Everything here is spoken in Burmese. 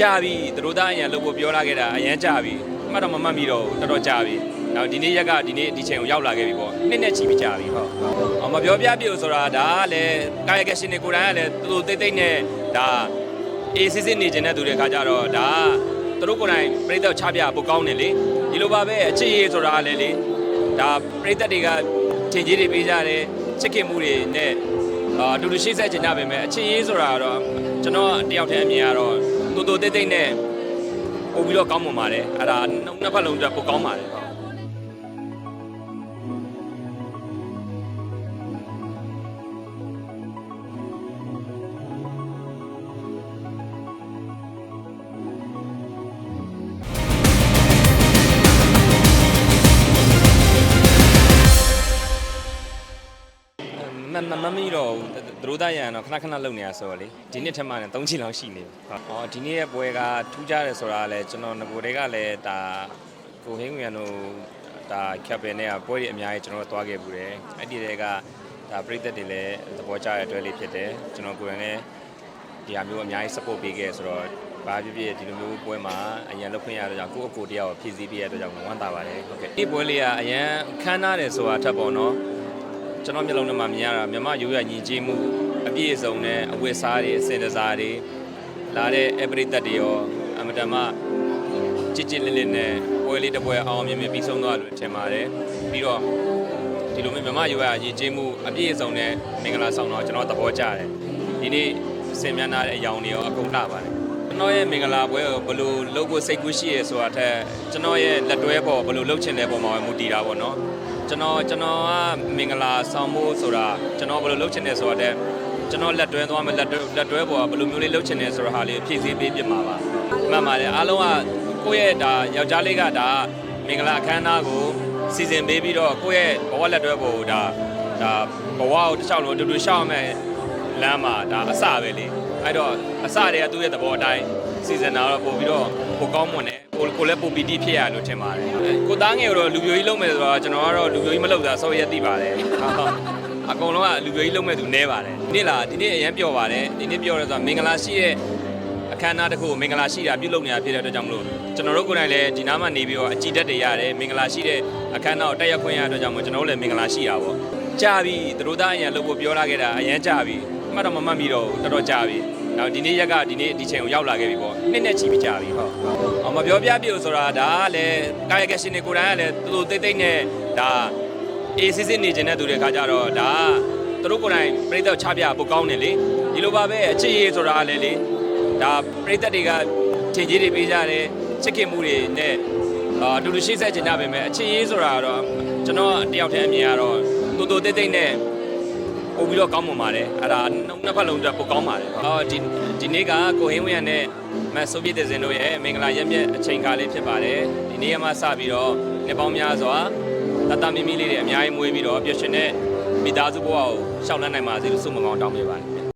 ကြာပြီသူတို့သားအရင်လှုပ်ဖို့ပြောလာခဲ့တာအရင်ကြာပြီမှတ်တော့မမှတ်မိတော့ဘူးတော်တော်ကြာပြီနောက်ဒီနေ့ရက်ကဒီနေ့ဒီချိန်ကိုရောက်လာခဲ့ပြီပေါ့နှစ်နဲ့ချီပြီးကြာပြီဟုတ်အော်မပြောပြပြလို့ဆိုတာဒါကလည်းကာယကရှင်တွေကိုယ်တိုင်ကလည်းသူတို့တိတ်တိတ်နဲ့ဒါအေးစစ်စစ်နေကျင်တဲ့သူတွေခါကြတော့ဒါကသူတို့ကိုယ်တိုင်ပြိတ္တချပြပိုကောင်းတယ်လေဒီလိုပါပဲအချစ်ရေးဆိုတာကလည်းလေဒါပြိတ္တတွေကထင်ကြီးတွေပေးကြတယ်ချစ်ခင်မှုတွေနဲ့အာအတူတူရှိဆက်ချင်ကြပါမယ်အချစ်ရေးဆိုတာကတော့ကျွန်တော်တယောက်တည်းအမြင်ကတော့ တူတူတိတ်တိတ်နဲ့ပို့ပြီးတော့ကောင်းမွန်ပါတယ်အဲ့ဒါနှစ်ဖက်လုံးအတွက်ပိုကောင်းပါတယ်ဟုတ် မမမမီတော့ဘူးသူတို့သားရန်တော့ခဏခဏလုံနေရဆိုတော့လေဒီနှစ်ထက်မှလည်း၃ချိန်လောက်ရှိနေပြီဟုတ်ဟောဒီနေ့ရဲ့ပွဲကထူးခြားတယ်ဆိုတာလည်းကျွန်တော်ငကိုတွေကလည်းဒါကိုဟင်းငွေရန်တို့ဒါကပ်ပင်နဲ့ကပွဲတွေအများကြီးကျွန်တော်တို့သွားခဲ့ဘူးတယ်အဲ့ဒီတွေကဒါပြည်သက်တွေလည်းသဘောကျတဲ့အတွက်လေးဖြစ်တယ်ကျွန်တော်ကိုယ်တိုင်လည်းဒီဟာမျိုးအများကြီး support ပေးခဲ့ဆိုတော့ဘာဖြစ်ဖြစ်ဒီလိုမျိုးပွဲမှာအရန်လောက်ခွင့်ရတဲ့ကြောင့်ကိုယ့်အကိုတရားကိုဖြည့်ဆည်းပေးရတဲ့အတွက်ကြောင့်ဝမ်းသာပါတယ်ဟုတ်ကဲ့ဒီပွဲလေးကအရန်ခမ်းနားတယ်ဆိုတာထပ်ပေါ့နော် ကျွန်တော်မျက်လုံးထဲမှာမြင်ရတာမြမရိုးရညီကြီးမှုအပြည့်အစုံနဲ့အဝတ်စားတွေအစင်တစားတွေလာတဲ့အပရိသတ်တွေရောအမတမကြစ်ကြစ်လစ်လစ်နဲ့ပွဲလေးတစ်ပွဲအောင်အောင်မြင်မြင်ပြီးဆုံးသွားလို့ထင်ပါတယ်ပြီးတော့ဒီလိုမျိုးမြမရိုးရညီကြီးမှုအပြည့်အစုံနဲ့မင်္ဂလာဆောင်တော့ကျွန်တော်သဘောကျတယ်ဒီနေ့စင်မြန်းလာတဲ့အယောင်တွေရောအကုန်လှပါတယ်ကျွန်တော်ရဲ့မင်္ဂလာပွဲကိုဘယ်လိုလုပ်ဖို့စိတ်ကူးရှိရဲဆိုတာထက်ကျွန်တော်ရဲ့လက်တွဲပေါ်ဘယ်လိုလုပ်ချင်တဲ့ပုံမှာပဲမူတည်တာပေါ့နော် ကျွန်တော်ကျွန်တော်ကမင်္ဂလာဆောင်ဖို့ဆိုတာကျွန်တော်ဘယ်လိုလုပ်ချင်လဲဆိုတာတဲ့ကျွန်တော်လက်တွဲသွားမယ်လက်တွဲလက်တွဲပေါ်ကဘယ်လိုမျိုးလေးလုပ်ချင်လဲဆိုတာဟာလေးဖြည့်ဆည်းပေးပြမှာပါမှန်ပါတယ်အားလုံးကကိုယ့်ရဲ့ဒါယောက်ျားလေးကဒါမင်္ဂလာအခမ်းအနားကိုစီစဉ်ပေးပြီးတော့ကိုယ့်ရဲ့ဘဝလက်တွဲပေါ်ကိုဒါဒါဘဝကိုတစ်ချောင်းလုံးတူတူရှောက်မယ်လမ်းမှာဒါအစပဲလေအဲ့တော့အစတွေကသူ့ရဲ့သဘောအတိုင်းစီစဉ်တာတော့ပို့ပြီးတော့ပိုကောင်းမွန်တယ် ကိုကိုလည်းပိုပီတိဖြစ်ရလို့ထင်ပါတယ်ကိုသားငယ်တော့လူပြိုကြီးလုံးမယ်ဆိုတော့ကျွန်တော်ကတော့လူပြိုကြီးမလုပ်တာစောရက်သိပါတယ်အကုန်လုံးကလူပြိုကြီးလုံးမဲ့သူနဲပါတယ်ဒီနေ့လားဒီနေ့အရင်ပြောပါတယ်ဒီနေ့ပြောရဲဆိုတော့မင်္ဂလာရှိရဲ့အခမ်းအနားတစ်ခုကိုမင်္ဂလာရှိတာပြုလုပ်နေတာဖြစ်တဲ့အတွက်ကြောင့်မလို့ကျွန်တော်တို့ကိုယ်တိုင်လည်းဒီနားမှာနေပြီးတော့အကြည်တက်တွေရတယ်မင်္ဂလာရှိတဲ့အခမ်းအနားကိုတက်ရောက်ခွင့်ရတဲ့အတွက်ကြောင့်မို့ကျွန်တော်တို့လည်းမင်္ဂလာရှိတာပေါ့ကြာပြီသူတို့သားအရင်လှုပ်ဖို့ပြောလာခဲ့တာအရင်ကြာပြီမှတ်တော့မမှတ်မိတော့ဘူးတော်တော်ကြာပြီ နောက်ဒီနေ့ရက်ကဒီနေ့ဒီချိန်ကိုရောက်လာခဲ့ပြီပေါ့နှစ်နဲ့ချီပြီးကြာပြီဟုတ်အောင်မပြောပြပြလို့ဆိုတာဒါကလည်းကာယကရှင်တွေကိုယ်တိုင်ကလည်းသူတို့တိတ်တိတ်နဲ့ဒါအေးစစ်စစ်နေကျင်တဲ့သူတွေခါကြတော့ဒါကသူတို့ကိုယ်တိုင်ပြိတ္တချပြပိုကောင်းတယ်လေဒီလိုပါပဲအချစ်ရေးဆိုတာကလည်းလေဒါပြိတ္တတွေကထင်ကြီးတွေပေးကြတယ်ချစ်ခင်မှုတွေနဲ့အာအတူတူရှိဆက်ချင်ကြပါမယ်အချစ်ရေးဆိုတာကတော့ကျွန်တော်တယောက်တည်းအမြင်ကတော့တူတူတိတ်တိတ်နဲ့ ပို့ပြီးတော့ကောင်းမွန်ပါတယ်အဲ့ဒါနှစ်ဖက်လုံးအတွက်ပိုကောင်းပါတယ်ဟောဒီဒီနေ့ကကိုဟင်းဝင်းရနဲ့မတ်ဆိုဗီယက်တစ်စင်တို့ရဲ့မင်္ဂလာရက်မြက်အချိန်ကားလေးဖြစ်ပါတယ်ဒီနေ့ကမှစပြီးတော့နှစ်ပေါင်းများစွာတတမီမီလေးတွေအများကြီးမွေးပြီးတော့ပျော်ရွှင်တဲ့မိသားစုဘဝကိုရှောက်လန်းနိုင်ပါစေလို့ဆုမကောင်းတောင်းပေးပါတယ်